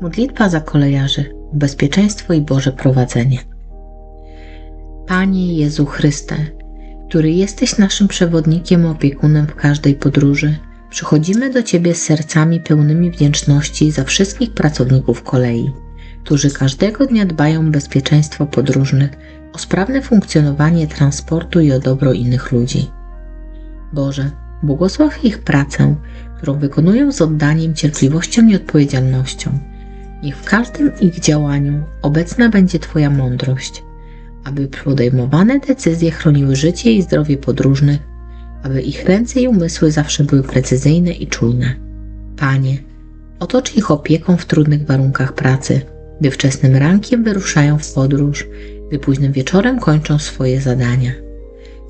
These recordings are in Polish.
Modlitwa za kolejarzy, bezpieczeństwo i Boże prowadzenie. Panie Jezu Chryste, który jesteś naszym przewodnikiem, opiekunem w każdej podróży, przychodzimy do Ciebie z sercami pełnymi wdzięczności za wszystkich pracowników kolei, którzy każdego dnia dbają o bezpieczeństwo podróżnych, o sprawne funkcjonowanie transportu i o dobro innych ludzi. Boże, błogosław ich pracę, którą wykonują z oddaniem, cierpliwością i odpowiedzialnością. Niech w każdym ich działaniu obecna będzie Twoja mądrość, aby podejmowane decyzje chroniły życie i zdrowie podróżnych, aby ich ręce i umysły zawsze były precyzyjne i czujne. Panie, otocz ich opieką w trudnych warunkach pracy, gdy wczesnym rankiem wyruszają w podróż, gdy późnym wieczorem kończą swoje zadania.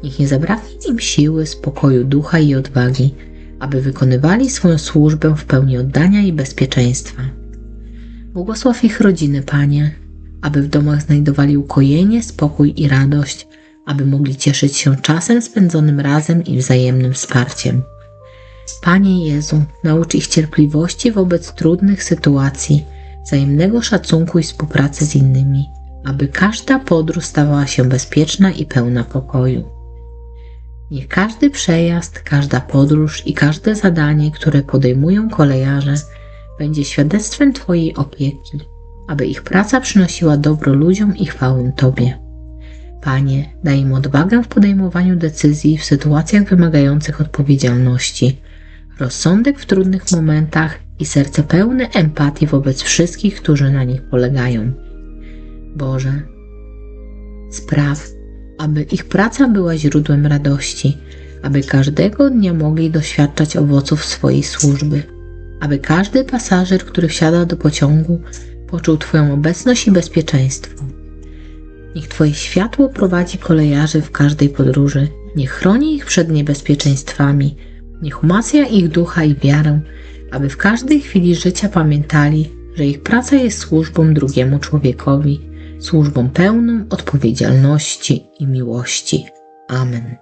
Niech nie zabraknie im siły, spokoju ducha i odwagi, aby wykonywali swoją służbę w pełni oddania i bezpieczeństwa. Błogosław ich rodziny, Panie, aby w domach znajdowali ukojenie, spokój i radość, aby mogli cieszyć się czasem spędzonym razem i wzajemnym wsparciem. Panie Jezu, naucz ich cierpliwości wobec trudnych sytuacji, wzajemnego szacunku i współpracy z innymi, aby każda podróż stawała się bezpieczna i pełna pokoju. Niech każdy przejazd, każda podróż i każde zadanie, które podejmują kolejarze, będzie świadectwem Twojej opieki, aby ich praca przynosiła dobro ludziom i chwałę Tobie. Panie, daj im odwagę w podejmowaniu decyzji w sytuacjach wymagających odpowiedzialności, rozsądek w trudnych momentach i serce pełne empatii wobec wszystkich, którzy na nich polegają. Boże, spraw, aby ich praca była źródłem radości, aby każdego dnia mogli doświadczać owoców swojej służby, aby każdy pasażer, który wsiada do pociągu, poczuł Twoją obecność i bezpieczeństwo. Niech Twoje światło prowadzi kolejarzy w każdej podróży, niech chroni ich przed niebezpieczeństwami, niech umacnia ich ducha i wiarę, aby w każdej chwili życia pamiętali, że ich praca jest służbą drugiemu człowiekowi, służbą pełną odpowiedzialności i miłości. Amen.